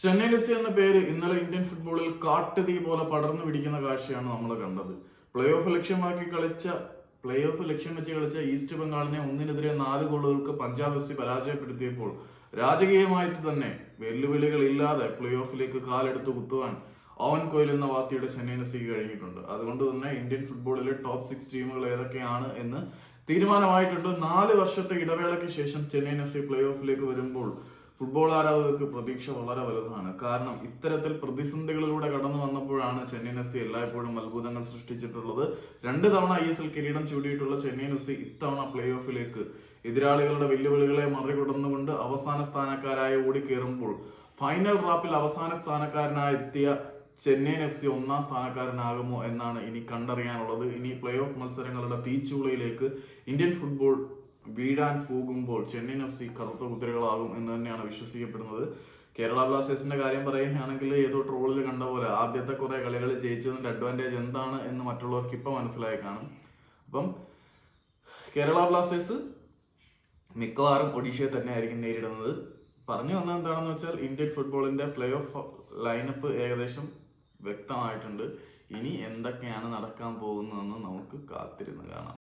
Chennai F C എന്ന പേര് ഇന്നലെ ഇന്ത്യൻ ഫുട്ബോളിൽ കാട്ടുതീ പോലെ പടർന്നു പിടിക്കുന്ന കാഴ്ചയാണ് നമ്മൾ കണ്ടത്. പ്ലേ ഓഫ് ലക്ഷ്യമാക്കി കളിച്ച പ്ലേ ഓഫ് ലക്ഷ്യം വെച്ച് കളിച്ച ഈസ്റ്റ് ബംഗാളിനെ ഒന്നിനെതിരെ നാല് ഗോളുകൾക്ക് പഞ്ചാബ് എഫ് സി പരാജയപ്പെടുത്തിയപ്പോൾ രാജകീയമായിട്ട് തന്നെ വെല്ലുവിളികൾ ഇല്ലാതെ പ്ലേ ഓഫിലേക്ക് കാലെടുത്ത് കുത്തുവാൻ ഓവൻ കോയിൽ എന്ന വാർത്തയുടെ ചെന്നൈ എഫ് സിക്ക് കഴിഞ്ഞിട്ടുണ്ട്. അതുകൊണ്ട് തന്നെ ഇന്ത്യൻ ഫുട്ബോളിലെ ടോപ്പ് സിക്സ് ടീമുകൾ ഏതൊക്കെയാണ് എന്ന് തീരുമാനമായിട്ടുണ്ട്. നാല് വർഷത്തെ ഇടവേളയ്ക്ക് ശേഷം ചെന്നൈ എഫ് സി പ്ലേ ഓഫിലേക്ക് വരുമ്പോൾ ഫുട്ബോൾ ആരാധകർക്ക് പ്രതീക്ഷ വളരെ വലുതാണ്. കാരണം ഇത്തരത്തിൽ പ്രതിസന്ധികളിലൂടെ കടന്നു വന്നപ്പോഴാണ് ചെന്നൈ എഫ് സി എല്ലായ്പ്പോഴും അത്ഭുതങ്ങൾ സൃഷ്ടിച്ചിട്ടുള്ളത്. രണ്ട് തവണ ഐ എസ് എൽ കിരീടം ചൂടിയിട്ടുള്ള ചെന്നൈ എഫ് സി ഇത്തവണ പ്ലേ ഓഫിലേക്ക് എതിരാളികളുടെ വെല്ലുവിളികളെ മറികടന്നുകൊണ്ട് അവസാന സ്ഥാനക്കാരായി ഓടിക്കേറുമ്പോൾ ഫൈനൽ റാപ്പിൽ അവസാന സ്ഥാനക്കാരനായി എത്തിയ ചെന്നൈയിൻ എഫ് സി ഒന്നാം സ്ഥാനക്കാരനാകുമോ എന്നാണ് ഇനി കണ്ടറിയാനുള്ളത്. ഇനി പ്ലേ ഓഫ് മത്സരങ്ങളുടെ തീച്ചുളയിലേക്ക് ഇന്ത്യൻ ഫുട്ബോൾ വീഴാൻ പോകുമ്പോൾ ചെന്നൈയിൻ എഫ് സി കറുത്ത കുതിരകളാകും എന്ന് തന്നെയാണ് വിശ്വസിക്കപ്പെടുന്നത്. കേരള ബ്ലാസ്റ്റേഴ്സിന്റെ കാര്യം പറയുകയാണെങ്കിൽ ഏതോ ട്രോളിൽ കണ്ട പോലെ ആദ്യത്തെ കുറെ കളികൾ ജയിച്ചതിന്റെ അഡ്വാന്റേജ് എന്താണ് എന്ന് മറ്റുള്ളവർക്ക് ഇപ്പൊ മനസ്സിലായി കാണും. അപ്പം കേരള ബ്ലാസ്റ്റേഴ്സ് മിക്കവാറും ഒഡീഷയെ തന്നെ ആയിരിക്കും നേരിടുന്നത്. പറഞ്ഞു വന്നത് എന്താണെന്ന് വെച്ചാൽ ഇന്ത്യൻ ഫുട്ബോളിന്റെ പ്ലേ ഓഫ് ലൈനപ്പ് ഏകദേശം വ്യക്തമായിട്ടുണ്ട്. ഇനി എന്തൊക്കെയാണ് നടക്കാൻ പോകുന്നതെന്ന് നമുക്ക് കാത്തിരുന്ന് കാണാം.